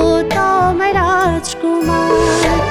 রে গৌতম রাজকুমার।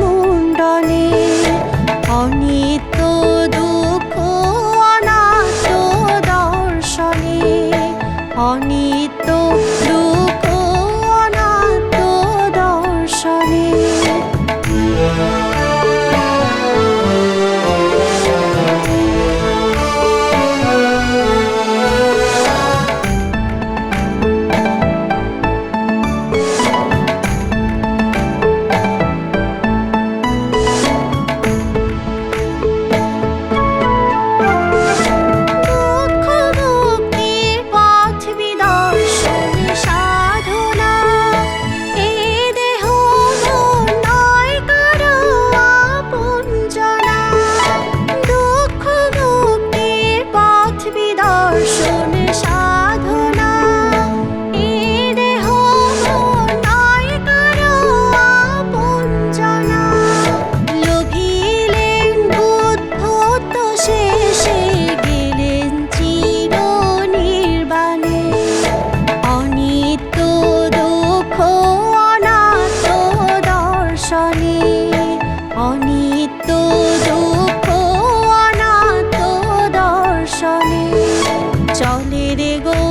মুন্ডনে রে গো